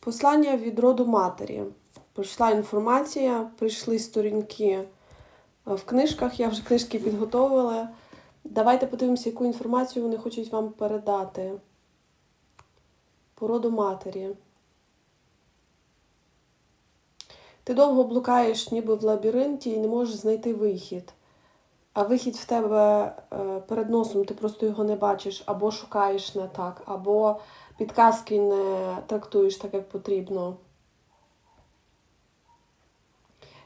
Послання від роду матері. Прийшла інформація, прийшли сторінки е, в книжках, я вже книжки підготовила. Давайте подивимося, яку інформацію вони хочуть вам передати. По роду матері. Ти довго блукаєш ніби в лабіринті і не можеш знайти вихід. А вихід в тебе е, перед носом, ти просто його не бачиш, або шукаєш не так, або підказки не трактуєш так, як потрібно.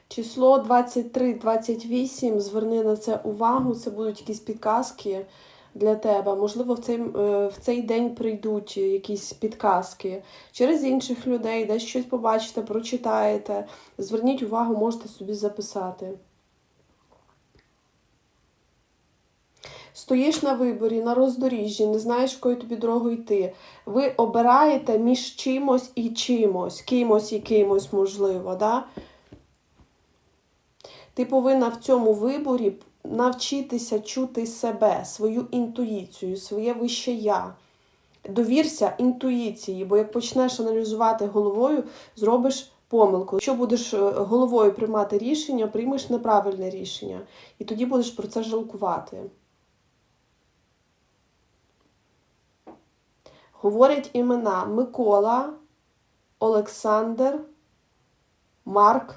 Число 23-28, зверни на це увагу, це будуть якісь підказки для тебе. Можливо, в цей, е, в цей день прийдуть якісь підказки через інших людей, десь щось побачите, прочитаєте. Зверніть увагу, можете собі записати. Стоїш на виборі, на роздоріжжі, не знаєш, якою тобі дорогою йти. Ви обираєте між чимось і чимось, кимось і кимось, можливо. Да? Ти повинна в цьому виборі навчитися чути себе, свою інтуїцію, своє вище я. Довірся інтуїції, бо як почнеш аналізувати головою, зробиш помилку. Якщо будеш е, головою приймати рішення, приймеш неправильне рішення. І тоді будеш про це жалкувати. Говорять імена Микола, Олександр, Марк,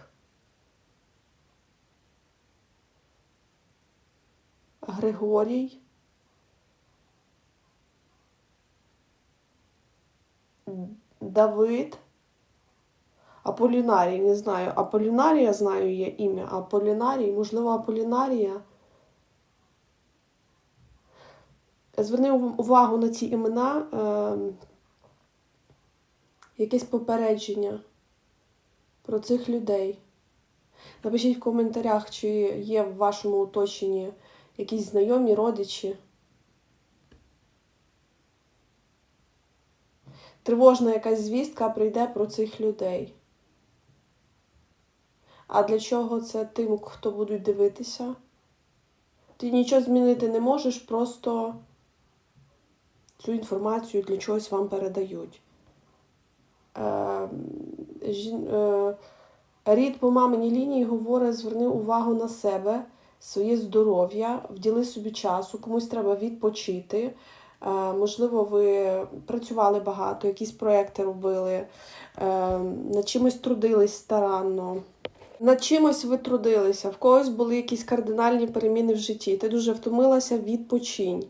Григорій, Давид, Аполінарій, не знаю. Аполінарія знаю є ім'я, Аполінарій, можливо, Аполінарія. Зверни увагу на ці імена, е, якесь попередження про цих людей. Напишіть в коментарях, чи є в вашому оточенні якісь знайомі, родичі. Тривожна якась звістка прийде про цих людей. А для чого це тим, хто будуть дивитися? Ти нічого змінити не можеш, просто цю інформацію для чогось вам передають. Е, е, рід по маминій лінії говорить, зверни увагу на себе, своє здоров'я, вділи собі часу, комусь треба відпочити. Е, можливо, ви працювали багато, якісь проекти робили, над чимось трудились старанно. Над чимось ви трудилися, в когось були якісь кардинальні переміни в житті. Ти дуже втомилася, відпочинь.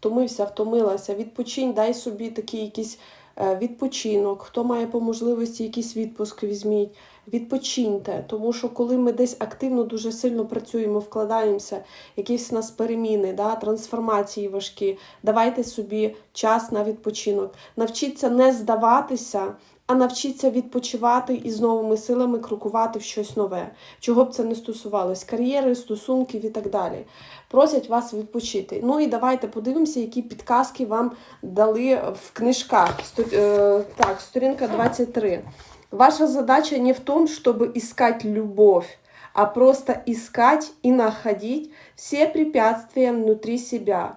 Втомився, втомилася, відпочинь, дай собі такий якийсь е, відпочинок. Хто має по можливості якийсь відпуск, візьміть. Відпочиньте, тому що коли ми десь активно дуже сильно працюємо, вкладаємося, якісь у нас переміни, да, трансформації важкі, давайте собі час на відпочинок. Навчіться не здаватися, а навчіться відпочивати і з новими силами крокувати в щось нове, чого б це не стосувалось, кар'єри, стосунків і так далі. Просять вас відпочити. Ну і давайте подивимося, які підказки вам дали в книжках. Е, Так, сторінка 23. Ваша задача не в том, чтобы искать любовь, а просто искать и находить все препятствия внутри себя,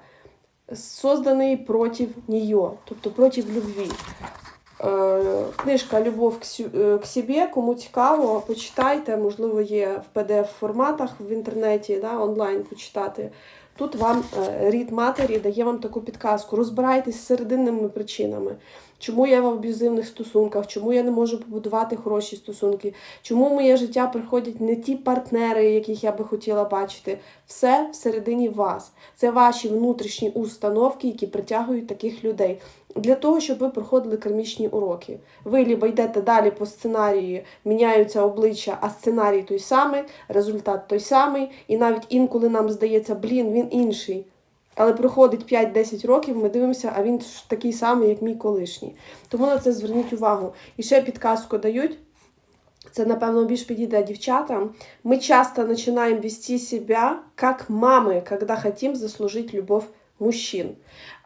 созданные против нее, тобто против любви. Книжка Любов к сю- е, кому цікаво, почитайте, можливо, є в PDF-форматах в інтернеті, да, онлайн почитати. Тут вам е, рід матері дає вам таку підказку. Розбирайтесь з серединними причинами. Чому я в аб'юзивних стосунках, чому я не можу побудувати хороші стосунки, чому в моє життя приходять не ті партнери, яких я би хотіла бачити. Все всередині вас. Це ваші внутрішні установки, які притягують таких людей. Для того, щоб ви проходили кармічні уроки. Ви либо йдете далі по сценарію, міняються обличчя, а сценарій той самий, результат той самий, і навіть інколи нам здається, блін, він інший. Але проходить 5-10 років, ми дивимося, а він такий самий, як мій колишній. Тому на це зверніть увагу. І ще підказку дають. Це, напевно, більш підійде дівчатам. Ми часто починаємо вести себя как мамы, когда хотим заслужить любовь мужчин.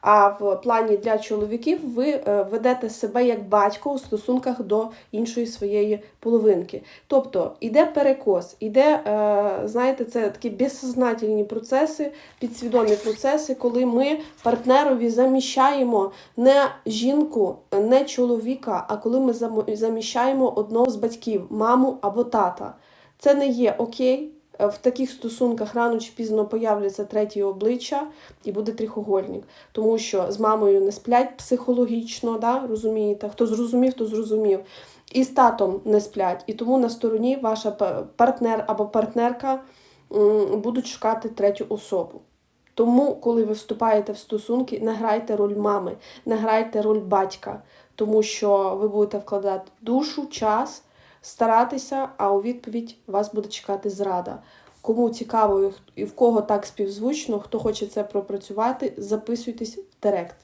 А в плані для чоловіків ви е, ведете себе як батько у стосунках до іншої своєї половинки. Тобто іде перекос, іде, е, знаєте, це такі безсознательні процеси, підсвідомі процеси, коли ми партнерові заміщаємо не жінку, не чоловіка, а коли ми заміщаємо одного з батьків, маму або тата. Це не є окей. Е, В таких стосунках рано чи пізно появляться треті обличчя і буде трихогольник. Тому що з мамою не сплять психологічно, да, розумієте? Хто зрозумів, то зрозумів. І з татом не сплять. І тому на стороні ваша партнер або партнерка будуть шукати третю особу. Тому, коли ви вступаєте в стосунки, не грайте роль мами, не грайте роль батька, тому що ви будете вкладати душу, час, старатися, а у відповідь вас буде чекати зрада. Кому цікаво і в кого так співзвучно, хто хоче це пропрацювати, записуйтесь в директ.